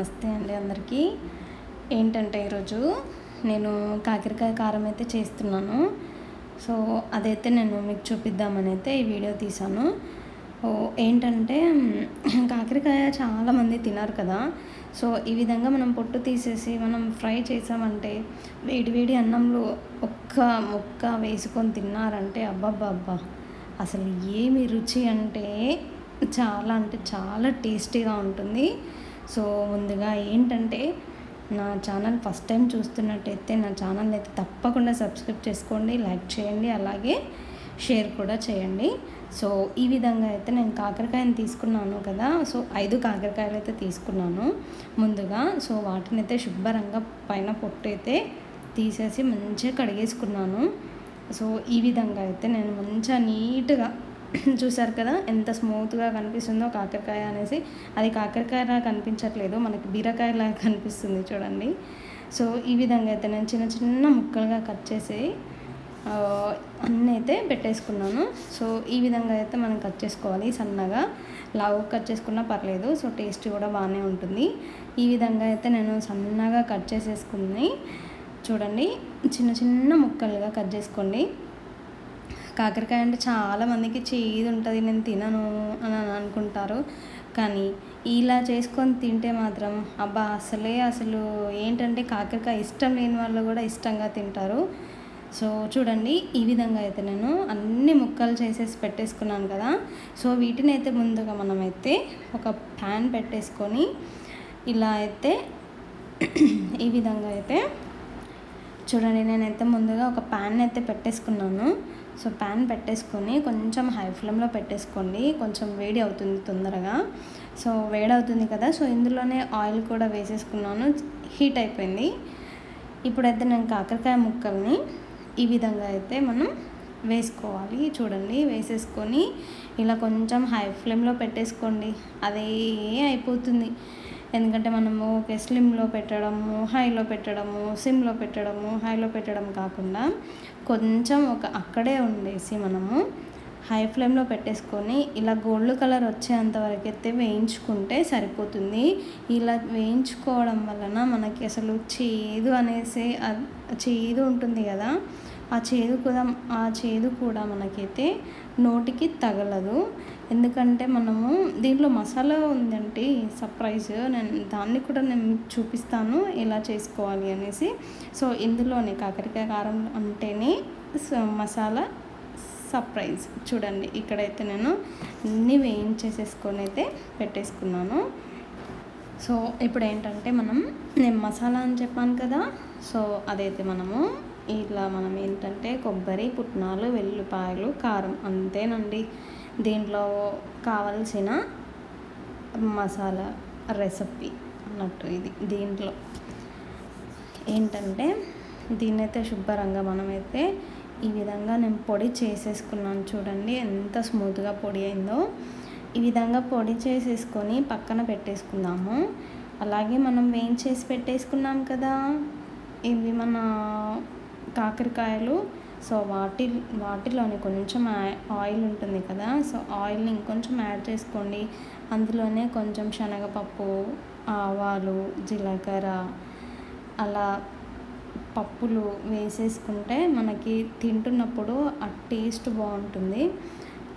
నమస్తే అండి అందరికీ. ఏంటంటే ఈరోజు నేను కాకరకాయ కారం అయితే చేస్తున్నాను. సో అదైతే నేను మీకు చూపిద్దామని అయితే ఈ వీడియో తీశాను. ఓ ఏంటంటే కాకరకాయ చాలామంది తినారు కదా. సో ఈ విధంగా మనం పొట్టు తీసేసి మనం ఫ్రై చేసామంటే వేడి వేడి అన్నంలో ఒక్క ముక్క వేసుకొని తిన్నారంటే అబ్బబ్బబ్బా! అసలు ఏమి రుచి అంటే చాలా అంటే చాలా టేస్టీగా ఉంటుంది. సో ముందుగా ఏంటంటే నా ఛానల్ ఫస్ట్ టైం చూస్తున్నట్టయితే నా ఛానల్ అయితే తప్పకుండా సబ్స్క్రైబ్ చేసుకోండి లైక్ చేయండి అలాగే షేర్ కూడా చేయండి. సో ఈ విధంగా అయితే నేను కాకరకాయని తీసుకున్నాను కదా సో ఐదు కాకరకాయలు అయితే తీసుకున్నాను ముందుగా. సో వాటిని అయితే శుభ్రంగా పైన పొట్టు అయితే తీసేసి మంచిగా కడిగేసుకున్నాను. సో ఈ విధంగా అయితే నేను మంచిగా నీట్గా చూసారు కదా ఎంత స్మూత్గా కనిపిస్తుందో కాకరకాయ అనేసి. అది కాకరకాయలా కనిపించట్లేదు మనకి బీరకాయలా కనిపిస్తుంది చూడండి. సో ఈ విధంగా అయితే నేను చిన్న చిన్న ముక్కలుగా కట్ చేసి అన్నీ అయితే పెట్టేసుకున్నాను. సో ఈ విధంగా అయితే మనం కట్ చేసుకోవాలి సన్నగా. లావు కట్ చేసుకున్నా పర్లేదు సో టేస్ట్ కూడా బాగానే ఉంటుంది. ఈ విధంగా అయితే నేను సన్నగా కట్ చేసేసుకుని చూడండి చిన్న చిన్న ముక్కలుగా కట్ చేసుకోండి. కాకరకాయ అంటే చాలామందికి చేదు ఉంటుంది నేను తినను అని అనుకుంటారు. కానీ ఇలా చేసుకొని తింటే మాత్రం అబ్బా అసలే అసలు ఏంటంటే కాకరకాయ ఇష్టం లేని వాళ్ళు కూడా ఇష్టంగా తింటారు. సో చూడండి ఈ విధంగా అయితే నేను అన్ని ముక్కలు చేసేసి పెట్టేసుకున్నాను కదా. సో వీటిని అయితే ముందుగా మనమైతే ఒక ప్యాన్ పెట్టేసుకొని ఇలా అయితే ఈ విధంగా అయితే చూడండి నేనైతే ముందుగా ఒక ప్యాన్ అయితే పెట్టేసుకున్నాను. సో ప్యాన్ పెట్టేసుకొని కొంచెం హై ఫ్లేమ్లో పెట్టేసుకోండి. కొంచెం వేడి అవుతుంది తొందరగా. సో వేడి అవుతుంది కదా సో ఇందులోనే ఆయిల్ కూడా వేసేసుకున్నాను. హీట్ అయిపోయింది. ఇప్పుడైతే నేను కాకరకాయ ముక్కల్ని ఈ విధంగా అయితే మనం వేసుకోవాలి. చూడండి వేసేసుకొని ఇలా కొంచెం హై ఫ్లేమ్లో పెట్టేసుకోండి. అదే అయిపోతుంది. ఎందుకంటే మనము ఓకే స్లిమ్లో పెట్టడము హైలో పెట్టడము సిమ్లో పెట్టడము హైలో పెట్టడం కాకుండా కొంచెం ఒక అక్కడే ఉండేసి మనము హై ఫ్లేమ్లో పెట్టేసుకొని ఇలా గోల్డ్ కలర్ వచ్చేంత వరకు అయితే వేయించుకుంటే సరిపోతుంది. ఇలా వేయించుకోవడం వలన మనకి అసలు చేదు అనేసి చేదు ఉంటుంది కదా ఆ చేదు కూడా ఆ చేదు కూడా మనకైతే నోటికి తగలదు. ఎందుకంటే మనము దీంట్లో మసాలా ఉందండి సర్ప్రైజ్ నేను దాన్ని కూడా నేను మీకు చూపిస్తాను ఎలా చేసుకోవాలి అనేసి. సో ఇందులోనే కాకరకాయ కారం అంటేనే స- మసాలా సర్ప్రైజ్ చూడండి ఇక్కడైతే నేను అన్నీ వేయించేసేసుకొని అయితే పెట్టేసుకున్నాను. సో ఇప్పుడు ఏంటంటే మనం నేను మసాలా అని చెప్పాను కదా. సో అదైతే మనము ఇట్లా మనం ఏంటంటే కొబ్బరి పుట్నాలు వెల్లుల్లిపాయలు కారం అంతేనండి. దీంట్లో కావలసిన మసాలా రెసిపీ అన్నట్టు ఇది దీంట్లో. ఏంటంటే దీన్నైతే శుభ్రంగా మనమైతే ఈ విధంగా నేను పొడి చేసేసుకున్నాను చూడండి ఎంత స్మూత్గా పొడి అయిందో. ఈ విధంగా పొడి చేసేసుకొని పక్కన పెట్టేసుకుందాము. అలాగే మనం వేయించేసి పెట్టేసుకున్నాం కదా ఇవి మన కాకరకాయలు. సో వాటి వాటిలోని కొంచెం ఆయిల్ ఉంటుంది కదా సో ఆయిల్ని ఇంకొంచెం యాడ్ చేసుకోండి. అందులోనే కొంచెం శనగపప్పు ఆవాలు జీలకర్ర అలా పప్పులు వేసేసుకుంటే మనకి తింటున్నప్పుడు ఆ టేస్ట్ బాగుంటుంది.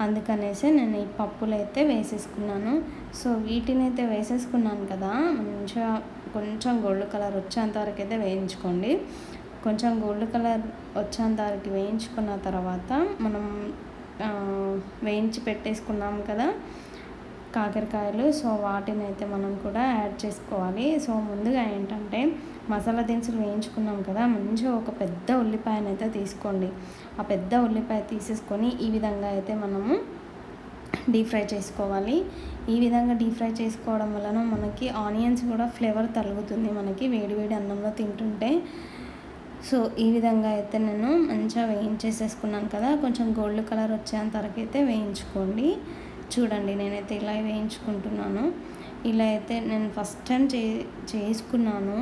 అందుకనేసి నేను ఈ పప్పులు అయితే వేసేసుకున్నాను. సో వీటిని అయితే వేసేసుకున్నాను కదా మంచిగా కొంచెం గోల్డ్ కలర్ వచ్చేంత వరకు అయితే వేయించుకోండి. కొంచెం గోల్డ్ కలర్ వచ్చేంత వరకు వేయించుకున్న తర్వాత మనం వేయించి పెట్టేసుకున్నాం కదా కాకరకాయలు. సో వాటిని అయితే మనం కూడా యాడ్ చేసుకోవాలి. సో ముందుగా ఏంటంటే మసాలా దినుసులు వేయించుకున్నాం కదా మంచిగా ఒక పెద్ద ఉల్లిపాయను అయితే తీసుకోండి. ఆ పెద్ద ఉల్లిపాయ తీసేసుకొని ఈ విధంగా అయితే మనము డీప్ ఫ్రై చేసుకోవాలి. ఈ విధంగా డీప్ ఫ్రై చేసుకోవడం వలన మనకి ఆనియన్స్ కూడా ఫ్లేవర్ తలుగుతుంది మనకి వేడి వేడి అన్నంలో తింటుంటే సో ఈ విధంగా అయితే నేను మంచిగా వేయించేసేసుకున్నాను కదా కొంచెం గోల్డ్ కలర్ వచ్చేంత వరకు అయితే వేయించుకోండి. చూడండి నేనైతే ఇలా వేయించుకుంటున్నాను. ఇలా అయితే నేను ఫస్ట్ టైం చే చేసుకున్నాను.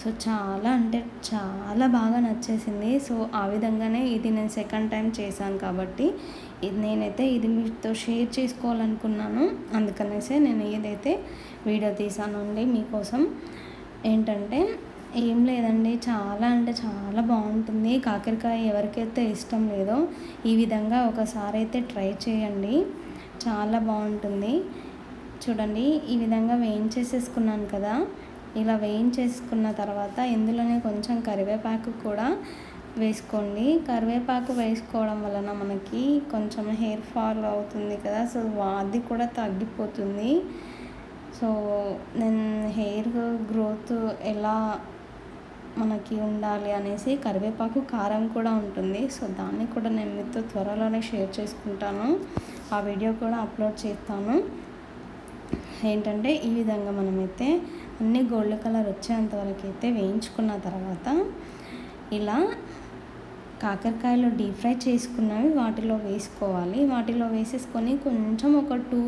సో చాలా అంటే చాలా బాగా నచ్చేసింది. సో ఆ విధంగానే ఇది నేను సెకండ్ టైం చేశాను కాబట్టి ఇది నేనైతే ఇది మీతో షేర్ చేసుకోవాలనుకున్నాను. అందుకనేసే నేను ఏదైతే వీడియో తీసాను అండి మీకోసం ఏంటంటే ఏం లేదండి. చాలా అంటే చాలా బాగుంటుంది. కాకరకాయ ఎవరికైతే ఇష్టం లేదో ఈ విధంగా ఒకసారి అయితే ట్రై చేయండి. చాలా బాగుంటుంది. చూడండి ఈ విధంగా వేయించేసేసుకున్నాను కదా. ఇలా వేయించేసుకున్న తర్వాత ఇందులోనే కొంచెం కరివేపాకు కూడా వేసుకోండి. కరివేపాకు వేసుకోవడం వలన మనకి కొంచెం హెయిర్ ఫాల్ అవుతుంది కదా. సో అది కూడా తగ్గిపోతుంది. సో నేను హెయిర్ గ్రోత్ ఎలా మనకి ఉండాలి అనేసి కరివేపాకు కారం కూడా ఉంటుంది. సో దాన్ని కూడా నేను మీతో త్వరలోనే షేర్ చేసుకుంటాను. ఆ వీడియో కూడా అప్లోడ్ చేస్తాను. ఏంటంటే ఈ విధంగా మనమైతే అన్ని గోల్డ్ కలర్ వచ్చేంత వరకు అయితే వేయించుకున్న తర్వాత ఇలా కాకరకాయలు డీప్ ఫ్రై చేసుకున్నవి వాటిలో వేసుకోవాలి. వాటిలో వేసేసుకొని కొంచెం ఒక టూ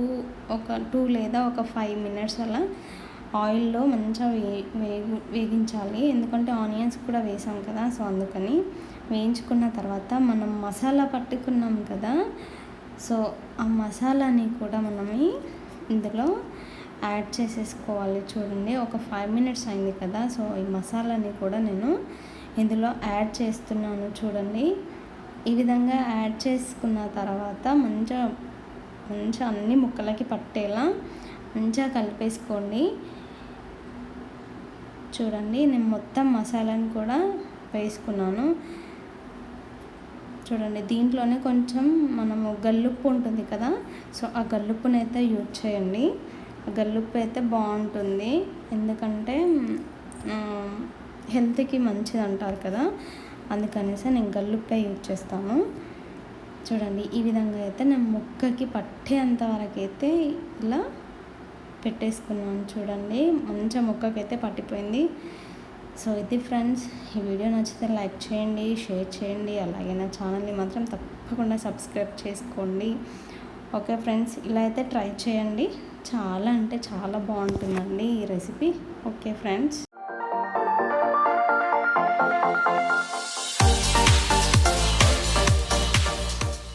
ఒక టూ లేదా ఒక ఫైవ్ మినిట్స్ అలా ఆయిల్లో మంచిగా వే వేగు వేగించాలి. ఎందుకంటే ఆనియన్స్ కూడా వేసాం కదా సో అందుకని వేయించుకున్న తర్వాత మనం మసాలా పట్టుకున్నాం కదా సో ఆ మసాలాని కూడా మనమే ఇందులో యాడ్ చేసేసుకోవాలి. చూడండి ఒక ఫైవ్ మినిట్స్ అయింది కదా సో ఈ మసాలాని కూడా నేను ఇందులో యాడ్ చేస్తున్నాను చూడండి. ఈ విధంగా యాడ్ చేసుకున్న తర్వాత మంచిగా మంచిగా అన్ని ముక్కలకి పట్టేలా మంచిగా కలిపేసుకోండి. చూడండి నేను మొత్తం మసాలాని కూడా వేసుకున్నాను. చూడండి దీంట్లోనే కొంచెం మనము గల్లుప్పు ఉంటుంది కదా సో ఆ గల్లుప్పునైతే యూజ్ చేయండి. ఆ గల్లుప్పు అయితే బాగుంటుంది. ఎందుకంటే హెల్త్కి మంచిది అంటారు కదా అందుకనేసి నేను గల్లుప్పే యూజ్ చేస్తాను. చూడండి ఈ విధంగా అయితే నేను ముక్కకి పట్టేంత వరకు అయితే ఇలా పెట్టేసుకున్నాను చూడండి. మంచిగా అయితే పట్టిపోయింది. సో ఇది ఫ్రెండ్స్ ఈ వీడియో నచ్చితే లైక్ చేయండి షేర్ చేయండి. అలాగే నా ఛానల్ని మాత్రం తప్పకుండా సబ్స్క్రైబ్ చేసుకోండి. ఓకే ఫ్రెండ్స్ ఇలా అయితే ట్రై చేయండి. చాలా అంటే చాలా బాగుంటుందండి ఈ రెసిపీ. Okay friends.